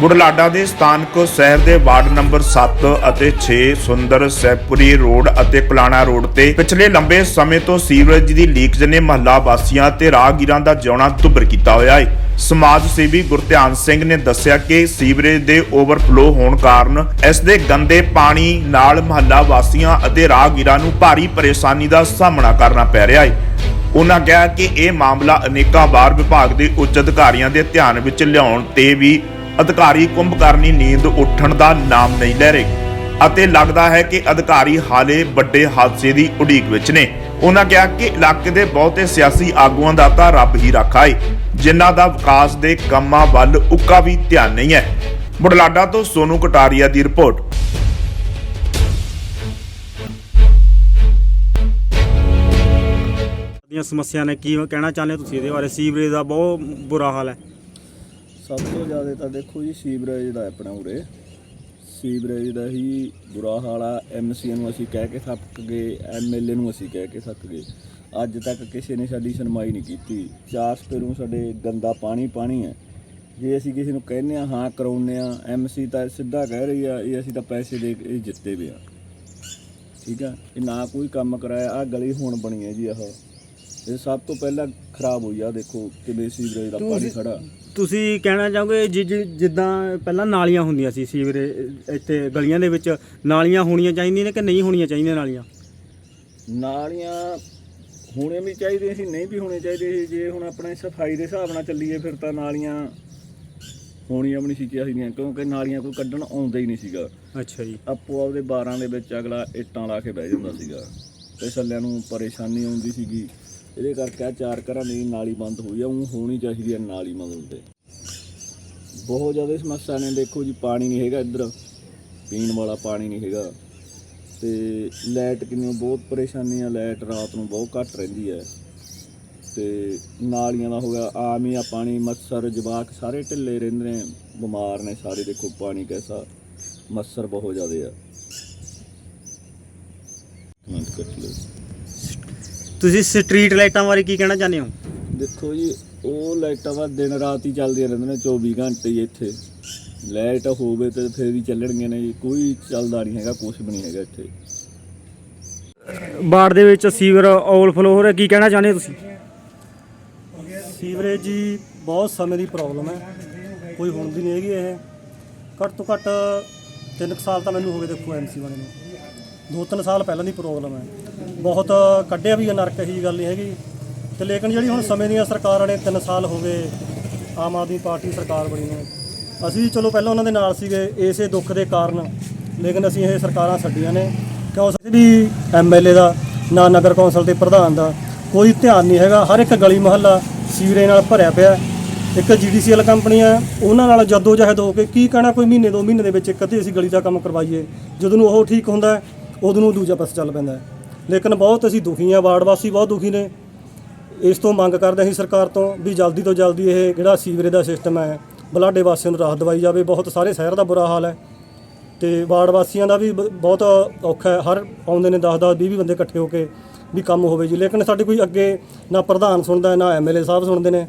ਬੁਢਲਾਡਾ ਦੇ ਸਥਾਨਕ ਸ਼ਹਿਰ ਦੇ ਵਾਰਡ ਨੰਬਰ 7 ਅਤੇ 6 ਸੁੰਦਰ ਸੈਪੁਰੀ ਰੋਡ ਅਤੇ ਕੁਲਾਣਾ ਰੋਡ ਤੇ ਪਿਛਲੇ ਲੰਬੇ ਸਮੇਂ ਤੋਂ ਸੀਵਰੇਜ ਦੀ ਲੀਕੇਜ ਨੇ ਮਹੱਲਾ ਵਾਸੀਆਂ ਤੇ ਰਾਹਗੀਰਾਂ ਦਾ ਜਿਉਣਾ ਦੁੱਭਰ ਕੀਤਾ ਹੋਇਆ ਹੈ ਸਮਾਜ ਸੇਵੀ ਗੁਰਧਿਆਨ ਸਿੰਘ ਨੇ ਦੱਸਿਆ ਕਿ ਸੀਵਰੇਜ ਦੇ ਓਵਰਫਲੋ ਹੋਣ ਕਾਰਨ ਇਸ ਦੇ ਗੰਦੇ ਪਾਣੀ ਨਾਲ ਮਹੱਲਾ ਵਾਸੀਆਂ ਅਤੇ ਰਾਹਗੀਰਾਂ ਨੂੰ ਭਾਰੀ ਪਰੇਸ਼ਾਨੀ ਦਾ ਸਾਹਮਣਾ ਕਰਨਾ ਪੈ ਰਿਹਾ ਹੈ ਉਹਨਾਂ ਕਿਹਾ ਕਿ ਇਹ ਮਾਮਲਾ ਅਨੇਕਾਂ ਵਾਰ ਵਿਭਾਗ ਦੇ ਉੱਚ ਅਧਿਕਾਰੀਆਂ ਦੇ ਧਿਆਨ ਵਿੱਚ ਲਿਆਉਣ ਤੇ ਵੀ ਅਧਿਕਾਰੀ ਕੁੰਭਕਰਨੀ ਨੀਂਦ ਉੱਠਣ ਦਾ ਨਾਮ ਨਹੀਂ ਲੈ ਰਹੇ ਅਤੇ ਲੱਗਦਾ ਹੈ ਕਿ ਅਧਿਕਾਰੀ ਹਾਲੇ ਵੱਡੇ ਹਾਦਸੇ ਦੀ ਉਡੀਕ ਵਿੱਚ ਨੇ। ਉਹਨਾਂ ਕਿਹਾ ਕਿ ਇਲਾਕੇ ਦੇ ਬਹੁਤੇ ਸਿਆਸੀ ਆਗੂਆਂ ਦਾ ਤਾਂ ਰੱਬ ਹੀ ਰੱਖਾ ਹੈ ਜਿਨ੍ਹਾਂ ਦਾ ਵਿਕਾਸ ਦੇ ਕੰਮਾਂ ਵੱਲ ਉੱਕਾ ਵੀ ਧਿਆਨ ਨਹੀਂ ਹੈ। ਬੁਢਲਾਡਾ ਤੋਂ ਸੋਨੂ ਕਟਾਰੀਆ ਦੀ ਰਿਪੋਰਟ। ਦੀਆਂ ਸਮੱਸਿਆ ਨੇ ਕੀ ਕਹਿਣਾ ਚਾਹੁੰਦੇ ਹੋ ਤੁਸੀਂ? ਇਹਦੇ ਬਾਰੇ ਸੀਵਰੇਜ ਦਾ ਬਹੁਤ ਬੁਰਾ ਹਾਲ ਹੈ। ਸਭ ਤੋਂ ਜ਼ਿਆਦਾ ਤਾਂ ਦੇਖੋ ਜੀ ਸੀਵਰੇਜ ਦਾ ਆਪਣਾ ਉਰੇ। ਸੀਵਰੇਜ ਦਾ ਹੀ ਬੁਰਾ ਹਾਲ ਆ। ਐਮਸੀ ਨੂੰ ਅਸੀਂ ਕਹਿ ਕੇ ਥੱਕ ਗਏ ਐਮਐਲਏ ਨੂੰ ਅਸੀਂ ਕਹਿ ਕੇ ਥੱਕ ਗਏ। ਅੱਜ ਤੱਕ ਕਿਸੇ ਨੇ ਸਾਡੀ ਸੁਣਵਾਈ ਨਹੀਂ ਕੀਤੀ। ਚਾਰ ਸਪੇਰੋਂ ਸਾਡੇ ਗੰਦਾ ਪਾਣੀ ਪਾਣੀ ਹੈ। ਜੇ ਅਸੀਂ ਕਿਸੇ ਨੂੰ ਕਹਿੰਦੇ ਆ ਹਾਂ ਕਰਾਉਨੇ ਆ ਐਮਸੀ ਤਾਂ ਸਿੱਧਾ ਕਹਿ ਰਹੀ ਆ, ਇਹ ਅਸੀਂ ਤਾਂ ਪੈਸੇ ਦੇ ਕੇ ਜਿੱਤੇ ਵੀ ਆ। ਠੀਕ ਆ? ਇਹ ਨਾ ਕੋਈ ਕੰਮ ਕਰਾਇਆ ਆ ਗਲੀ ਹੁਣ ਬਣੀ ਹੈ ਜੀ ਆਹ। ਇਹ ਸਭ ਤੋਂ ਪਹਿਲਾਂ ਖਰਾਬ ਹੋਈ ਆ ਦੇਖੋ ਕਿਵੇਂ ਸੀਵਰੇਜ ਦਾ ਪਾਣੀ ਖੜਾ। ਤੁਸੀਂ ਕਹਿਣਾ ਚਾਹੋਗੇ ਜਿ- ਜਿੱਦਾਂ ਪਹਿਲਾਂ ਨਾਲੀਆਂ ਹੁੰਦੀਆਂ ਸੀ ਸੀਵਰੇਜ ਇੱਥੇ ਗਲੀਆਂ ਦੇ ਵਿੱਚ ਨਾਲੀਆਂ ਹੋਣੀਆਂ ਚਾਹੀਦੀਆਂ ਨੇ ਕਿ ਨਹੀਂ ਹੋਣੀਆਂ ਚਾਹੀਦੀਆਂ ਨਾਲੀਆਂ? ਨਾਲੀਆਂ ਹੋਣੇ ਵੀ ਚਾਹੀਦੇ ਸੀ ਨਹੀਂ ਵੀ ਹੋਣੇ ਚਾਹੀਦੇ ਸੀ। ਜੇ ਹੁਣ ਆਪਣੇ ਸਫ਼ਾਈ ਦੇ ਹਿਸਾਬ ਨਾਲ ਚੱਲੀਏ ਫਿਰ ਤਾਂ ਨਾਲੀਆਂ ਹੋਣੀਆਂ ਵੀ ਨਹੀਂ ਸੀ ਚਾਹੀਦੀਆਂ ਕਿਉਂਕਿ ਨਾਲੀਆਂ ਕੋਈ ਕੱਢਣ ਆਉਂਦਾ ਹੀ ਨਹੀਂ ਸੀਗਾ। ਅੱਛਾ ਜੀ। ਆਪੋ ਆਪਦੇ ਬਾਰਾਂ ਦੇ ਵਿੱਚ ਅਗਲਾ ਇੱਟਾਂ ਲਾ ਕੇ ਬਹਿ ਜਾਂਦਾ ਸੀਗਾ। ਤੇ ਸੱਲਿਆਂ ਨੂੰ ਪਰੇਸ਼ਾਨੀ ਆਉਂਦੀ ਸੀਗੀ। ਇਹਦੇ ਕਰਕੇ ਆ ਚਾਰ ਘਰਾਂ ਦੀ ਨਾਲੀ ਬੰਦ ਹੋਈ ਆ, ਉਹ ਹੋਣੀ ਚਾਹੀਦੀ ਆ ਨਾਲੀ ਮਤਲਬ ਤੇ। ਬਹੁਤ ਜ਼ਿਆਦਾ ਸਮੱਸਿਆ ਨੇ, ਦੇਖੋ ਜੀ, ਪਾਣੀ ਨਹੀਂ ਹੈਗਾ ਇੱਧਰ। ਪੀਣ ਵਾਲਾ ਪਾਣੀ ਨਹੀਂ ਹੈਗਾ। ਤੇ ਲਾਈਟ ਕਿੰਨੀ ਬਹੁਤ ਪਰੇਸ਼ਾਨੀ ਆ, ਲਾਈਟ ਰਾਤ ਨੂੰ ਬਹੁਤ ਘੱਟ ਰਹਿੰਦੀ ਹੈ ਤੇ ਨਾਲੀਆਂ ਦਾ ਹੋ ਗਿਆ, ਆਮ ਹੀ ਆ ਪਾਣੀ, ਮੱਛਰ, ਜਵਾਕ ਸਾਰੇ ਢਿੱਲੇ ਰਹਿੰਦੇ ਨੇ, ਬਿਮਾਰ ਨੇ ਸਾਰੇ, ਦੇਖੋ ਪਾਣੀ ਕੈਸਾ, ਮੱਛਰ ਬਹੁਤ ਜ਼ਿਆਦਾ ਆ। ਕਮੈਂਟ ਕਰ ਲਓ। ਤੁਸੀਂ ਸਟਰੀਟ ਲਾਈਟਾਂ ਬਾਰੇ ਕੀ ਕਹਿਣਾ ਚਾਹੁੰਦੇ ਹੋ? ਦੇਖੋ ਜੀ ਉਹ ਲਾਈਟਾਂ ਵਾ ਦਿਨ ਰਾਤ ਹੀ ਚੱਲਦੀਆਂ ਰਹਿੰਦੀਆਂ ਨੇ 24 ਘੰਟੇ ਹੀ ਇੱਥੇ। ਲਾਈਟ ਹੋਵੇ ਤੇ ਫਿਰ ਹੀ ਚੱਲਣਗੀਆਂ ਨੇ ਜੀ ਕੋਈ ਚੱਲਦਾ ਨਹੀਂ ਹੈਗਾ ਕੁਝ ਵੀ ਨਹੀਂ ਹੈਗਾ ਇੱਥੇ। ਬਾੜ ਦੇ ਵਿੱਚ ਸੀਵਰ ਓਵਰਫਲੋ ਹੋ ਰਿਹਾ ਕੀ ਕਹਿਣਾ ਚਾਹੁੰਦੇ ਹੋ ਤੁਸੀਂ? ਸੀਵਰੇਜ ਜੀ ਬਹੁਤ ਸਮੇਂ ਦੀ ਪ੍ਰੋਬਲਮ ਹੈ। ਕੋਈ ਹੁਣ ਦੀ ਨਹੀਂ ਹੈਗੀ ਇਹ। ਘੱਟ ਤੋਂ ਘੱਟ 3 ਸਾਲ ਤਾਂ ਮੈਨੂੰ ਹੋ ਗਏ ਦੇਖੋ ਐਮਸੀ ਵਾਲੇ ਨੂੰ। ਦੋ ਤਿੰਨ ਸਾਲ ਪਹਿਲਾਂ ਦੀ ਪ੍ਰੋਬਲਮ ਹੈ। ਬਹੁਤ ਕੱਢਿਆ ਵੀ ਹੈ, ਨਰਕ ਇਹੀ ਗੱਲ ਨਹੀਂ ਹੈਗੀ। ਤੇ ਲੇਕਿਨ ਜਿਹੜੀ ਹੁਣ ਸਮੇਂ ਦੀਆਂ ਸਰਕਾਰਾਂ ਨੇ 3 ਸਾਲ ਹੋ ਗਏ, ਆਮ ਆਦਮੀ ਪਾਰਟੀ ਸਰਕਾਰ ਬਣੀ ਨੂੰ। ਅਸੀਂ ਚਲੋ ਪਹਿਲਾਂ ਉਹਨਾਂ ਦੇ ਨਾਲ ਸੀਗੇ, ਇਸੇ ਦੁੱਖ ਦੇ ਕਾਰਨ। ਲੇਕਿਨ ਅਸੀਂ ਇਹ ਸਰਕਾਰਾਂ ਛੱਡੀਆਂ ਨੇ। ਕਿਉਂ? ਕਿਸੇ ਵੀ ਐਮਐਲਏ ਦਾ, ਨਾ ਨਗਰ ਕੌਂਸਲ ਦੇ ਪ੍ਰਧਾਨ ਦਾ ਕੋਈ ਧਿਆਨ ਨਹੀਂ ਹੈਗਾ। ਹਰ ਇੱਕ ਗਲੀ ਮੁਹੱਲਾ ਸੀਵਰੇਜ ਨਾਲ ਭਰਿਆ ਪਿਆ। ਇੱਕ ਜੀਡੀਸੀਐਲ ਕੰਪਨੀ ਹੈ ਉਹਨਾਂ ਨਾਲ ਜੱਦੋ ਜਹਿਦ ਹੋ ਕੇ ਕੀ ਕਹਿਣਾ ਕੋਈ ਮਹੀਨੇ, ਦੋ ਮਹੀਨੇ ਦੇ ਵਿੱਚ ਇੱਕ ਅੱਧੀ ਅਸੀਂ ਗਲੀ ਦਾ ਕੰਮ ਕਰਵਾਈਏ। ਜਦੋਂ ਨੂੰ ਉਹ ਠੀਕ ਹੁੰਦਾ ਉਦੋਂ ਨੂੰ ਦੂਜਾ ਪਾਸੇ ਚੱਲ ਪੈਂਦਾ ਹੈ। ਲੇਕਿਨ ਬਹੁਤ ਅਸੀਂ ਦੁਖੀ ਹਾਂ ਵਾਰਡ ਵਾਸੀ ਬਹੁਤ ਦੁਖੀ ਨੇ। ਇਸ ਤੋਂ ਮੰਗ ਕਰਦੇ ਅਸੀਂ ਸਰਕਾਰ ਤੋਂ ਵੀ ਜਲਦੀ ਤੋਂ ਜਲਦੀ ਇਹ ਜਿਹੜਾ ਸੀਵਰੇਜ ਦਾ ਸਿਸਟਮ ਹੈ ਬਲਾਡੇ ਵਾਸੀਆਂ ਨੂੰ ਰਾਹਤ ਦਵਾਈ ਜਾਵੇ। ਬਹੁਤ ਸਾਰੇ ਸ਼ਹਿਰ ਦਾ ਬੁਰਾ ਹਾਲ ਹੈ ਤੇ ਵਾਰਡ ਵਾਸੀਆਂ ਦਾ ਵੀ ਬ- ਬਹੁਤ ਔਖਾ ਹੈ। ਹਰ ਆਉਂਦੇ ਨੇ 10 10 20 ਬੰਦੇ ਇਕੱਠੇ ਹੋ ਕੇ ਵੀ ਕੰਮ ਹੋਵੇ ਜੀ। ਲੇਕਿਨ ਸਾਡੇ ਕੋਈ ਅੱਗੇ ਨਾ ਪ੍ਰਧਾਨ ਸੁਣਦਾ ਹੈ, ਨਾ ਐਮਐਲਏ ਸਾਹਿਬ ਸੁਣਦੇ ਨੇ।